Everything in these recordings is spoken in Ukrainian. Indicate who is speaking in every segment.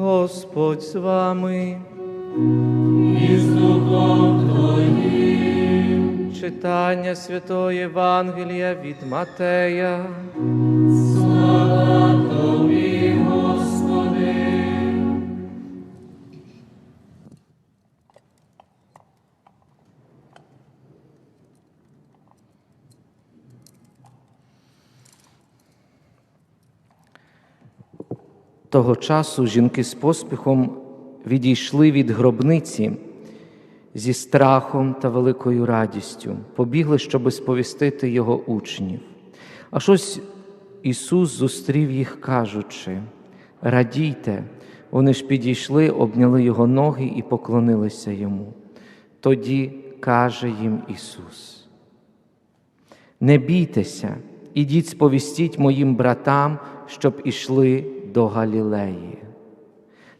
Speaker 1: Господь з вами.
Speaker 2: і з Духом Твоїм.
Speaker 1: Читання Святої Євангелія від Матея. Того часу жінки з поспіхом відійшли від гробниці зі страхом та великою радістю, побігли, щоби сповістити його учнів. А щось Ісус зустрів їх, кажучи: Радійте, вони ж підійшли, обняли його ноги і поклонилися йому. Тоді каже їм Ісус: Не бійтеся, ідіть сповістіть моїм братам, щоб ішли до Галілеї.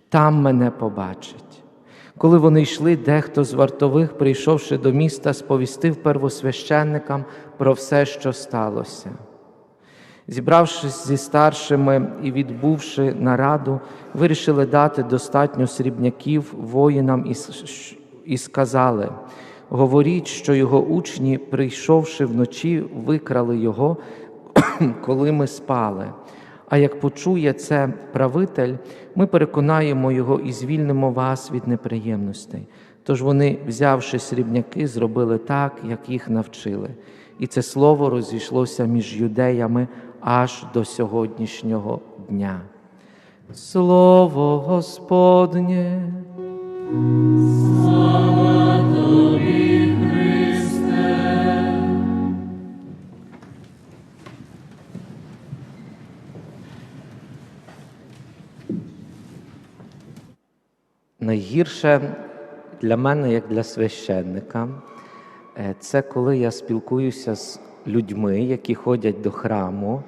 Speaker 1: Там мене побачать. Коли вони йшли, дехто з вартових, прийшовши до міста, сповістив первосвященникам про все, що сталося. Зібравшись зі старшими і відбувши нараду, вирішили дати достатньо срібняків воїнам і, і сказали: говоріть, що його учні, прийшовши вночі, викрали його, коли ми спали. А як почує це правитель, ми переконаємо його і звільнимо вас від неприємностей. Тож вони, взявши срібняки, зробили так, як їх навчили. І це слово розійшлося між юдеями аж до сьогоднішнього дня. Слово Господнє.
Speaker 2: Слава Тобі,
Speaker 1: Найгірше для мене, як для священника, е, це коли я спілкуюся з людьми, які ходять до храму,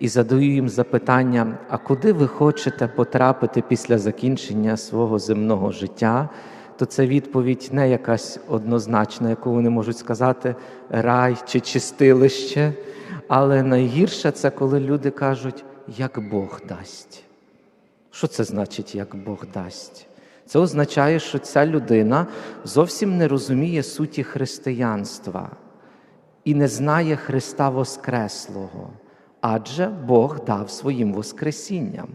Speaker 1: і задаю їм запитання: а куди ви хочете потрапити після закінчення свого земного життя? То це відповідь не якась однозначна, яку вони можуть сказати рай чи чистилище. Але найгірше це коли люди кажуть, як Бог дасть. Що це значить, як Бог дасть? Це означає, що ця людина зовсім не розуміє суті християнства і не знає Христа Воскреслого, адже Бог дав своїм Воскресінням.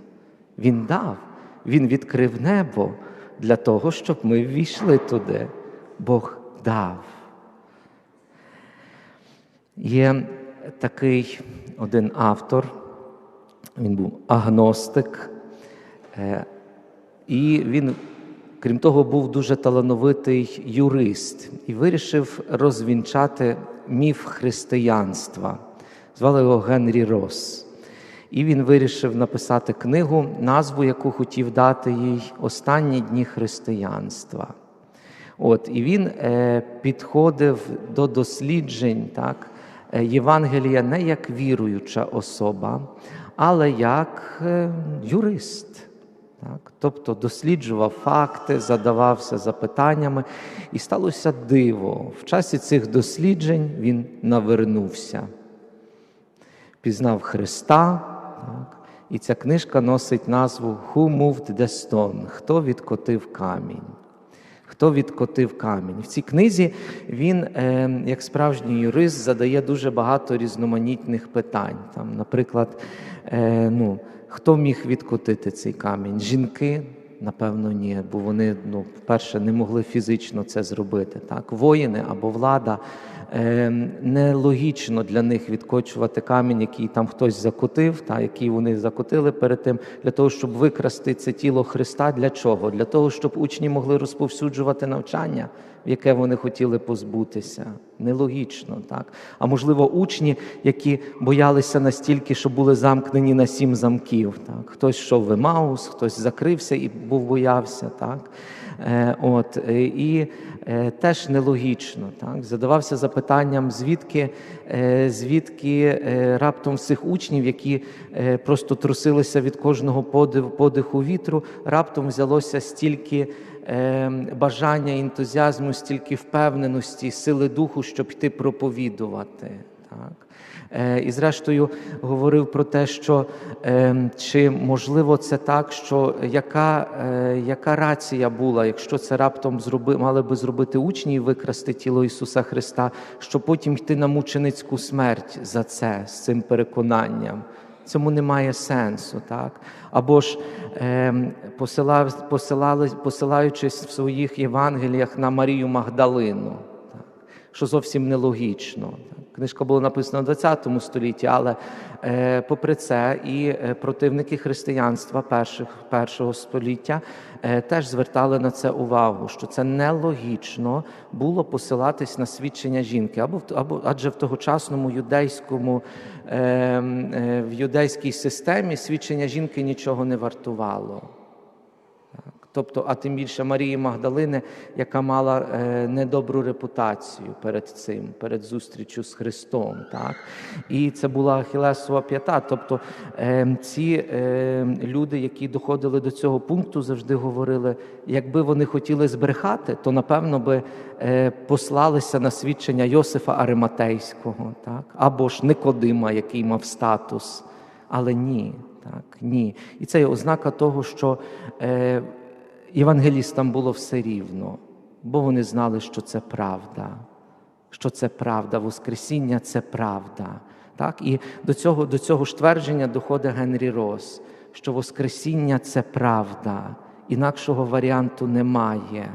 Speaker 1: Він дав, Він відкрив небо для того, щоб ми ввійшли туди. Бог дав. Є такий один автор, він був агностик, е, і він, крім того, був дуже талановитий юрист і вирішив розвінчати міф християнства. Звали його Генрі Росс. І він вирішив написати книгу, назву яку хотів дати їй Останні дні християнства. От, і він е, підходив до досліджень так, е, Євангелія не як віруюча особа, але як е, юрист. Так? Тобто досліджував факти, задавався запитаннями, і сталося диво. В часі цих досліджень він навернувся, пізнав Христа. Так? І ця книжка носить назву Who moved the stone? Хто відкотив камінь? Хто відкотив камінь? В цій книзі він, е, як справжній юрист, задає дуже багато різноманітних питань. Там, наприклад, е, ну, хто міг відкотити цей камінь? Жінки? Напевно, ні, бо вони, ну, перше, не могли фізично це зробити. Так? Воїни або влада. Е, нелогічно для них відкочувати камінь, який там хтось закотив, та, який вони закотили перед тим, для того, щоб викрасти це тіло Христа. Для чого? Для того, щоб учні могли розповсюджувати навчання, в яке вони хотіли позбутися. Нелогічно, так? А можливо, учні, які боялися настільки, що були замкнені на сім замків. Так? Хтось йшов в Емаус, хтось закрився і був боявся. Так? Е, От, і е, теж нелогічно. Так? Задавався запитанням, звідки, е, звідки е, раптом всіх учнів, які е, просто трусилися від кожного подиху вітру, раптом взялося стільки бажання, ентузіазму, стільки впевненості, сили духу, щоб йти проповідувати. Так? Е, І, зрештою, говорив про те, що е, чи можливо це так, що яка, е, яка рація була, якщо це раптом зроби, мали би зробити учні і викрасти тіло Ісуса Христа, що потім йти на мученицьку смерть за це, з цим переконанням. Цьому немає сенсу, так? Або ж е, посилав, посилали, посилаючись в своїх Євангеліях на Марію Магдалину? Що зовсім нелогічно. Книжка була написана в ХХ столітті, але е, попри це і е, противники християнства перших, першого століття е, теж звертали на це увагу, що це нелогічно було посилатись на свідчення жінки, або, або адже в тогочасному юдейському е, е, в юдейській системі свідчення жінки нічого не вартувало. Тобто, а тим більше Марії Магдалини, яка мала е, недобру репутацію перед цим, перед зустрічю з Христом. Так? І це була Ахілесова п'ята. Тобто е, ці е, люди, які доходили до цього пункту, завжди говорили: якби вони хотіли збрехати, то напевно би послалися на свідчення Йосифа Ариматейського, так? або ж Никодима, який мав статус. Але ні, так, ні. І це є ознака того, що євангелістам було все рівно, бо вони знали, що це правда, що це правда, Воскресіння це правда. Так? І до цього, до цього ж твердження доходить Генрі Рос, що Воскресіння це правда, інакшого варіанту немає,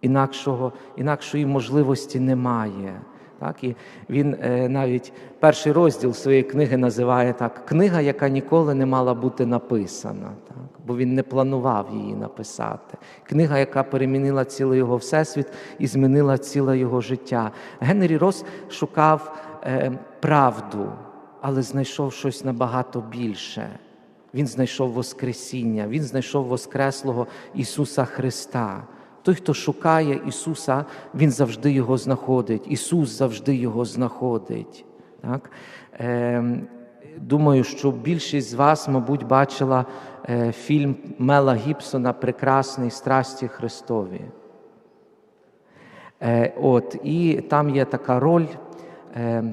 Speaker 1: інакшого, інакшої можливості немає. Так, і він е, навіть перший розділ своєї книги називає так: книга, яка ніколи не мала бути написана, так, бо він не планував її написати. Книга, яка перемінила цілий його всесвіт і змінила ціле його життя. Генрі Рос шукав е, правду, але знайшов щось набагато більше. Він знайшов Воскресіння, він знайшов Воскреслого Ісуса Христа. Той, хто шукає Ісуса, Він завжди його знаходить. Ісус завжди його знаходить. Так? Е, думаю, що більшість з вас, мабуть, бачила е, фільм Мела Гібсона Прекрасний страсті Христові. Е, от, і там є така роль. Е,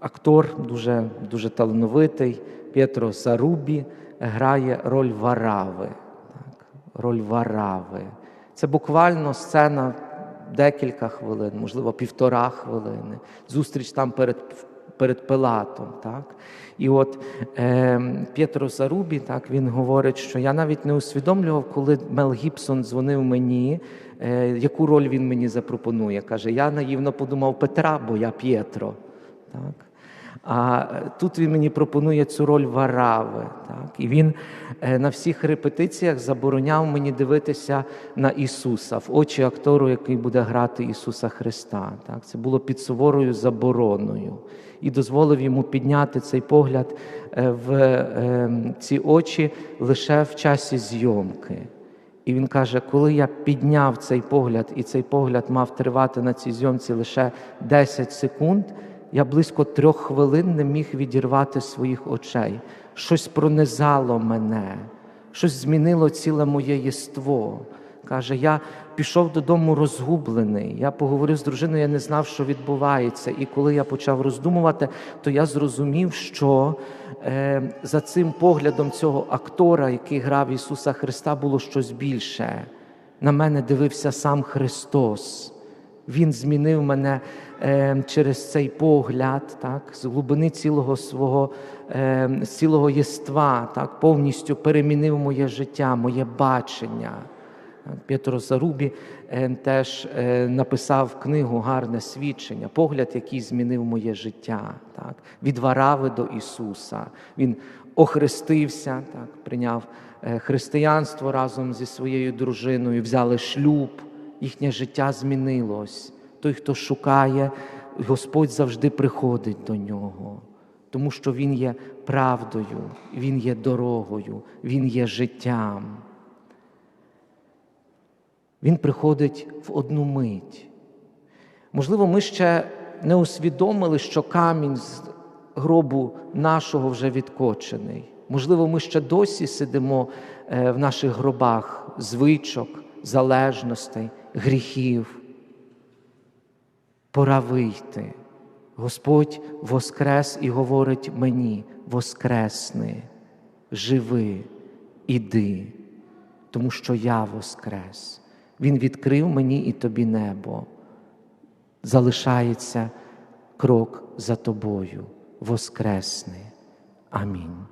Speaker 1: актор дуже, дуже талановитий П'єтро Зарубі грає роль Варави. Так, роль Варави. Це буквально сцена декілька хвилин, можливо, півтора хвилини. Зустріч там перед, перед Пилатом. Так? І от е, П'єтро Зарубі, так, він говорить, що я навіть не усвідомлював, коли Мел Гібсон дзвонив мені, е, яку роль він мені запропонує. Каже, я наївно подумав Петра, бо я П'єтро. Так? А тут він мені пропонує цю роль варави. Так? І він е, на всіх репетиціях забороняв мені дивитися на Ісуса, в очі актору, який буде грати Ісуса Христа. Так? Це було під суворою забороною. І дозволив йому підняти цей погляд е, в е, ці очі лише в часі зйомки. І він каже, коли я підняв цей погляд, і цей погляд мав тривати на цій зйомці лише 10 секунд, я близько трьох хвилин не міг відірвати своїх очей. Щось пронизало мене, щось змінило ціле моє єство. Каже, я пішов додому розгублений. Я поговорив з дружиною, я не знав, що відбувається. І коли я почав роздумувати, то я зрозумів, що е, за цим поглядом цього актора, який грав Ісуса Христа, було щось більше. На мене дивився сам Христос. Він змінив мене е, через цей погляд, так, з глибини цілого свого е, цілого єства, так, повністю перемінив моє життя, моє бачення. Петро Зарубі е, теж е, написав книгу Гарне свідчення, погляд, який змінив моє життя, так, від Варави до Ісуса. Він охрестився, так, прийняв е, християнство разом зі своєю дружиною, взяли шлюб, їхнє життя змінилось. Той, хто шукає, Господь завжди приходить до нього, тому що Він є правдою, Він є дорогою, Він є життям. Він приходить в одну мить. Можливо, ми ще не усвідомили, що камінь з гробу нашого вже відкочений. Можливо, ми ще досі сидимо е, в наших гробах звичок, залежностей, гріхів. Пора вийти. Господь воскрес і говорить мені: воскресни, живи, іди, тому що я воскрес. Він відкрив мені і тобі небо. Залишається крок за тобою. Воскресний. Амінь.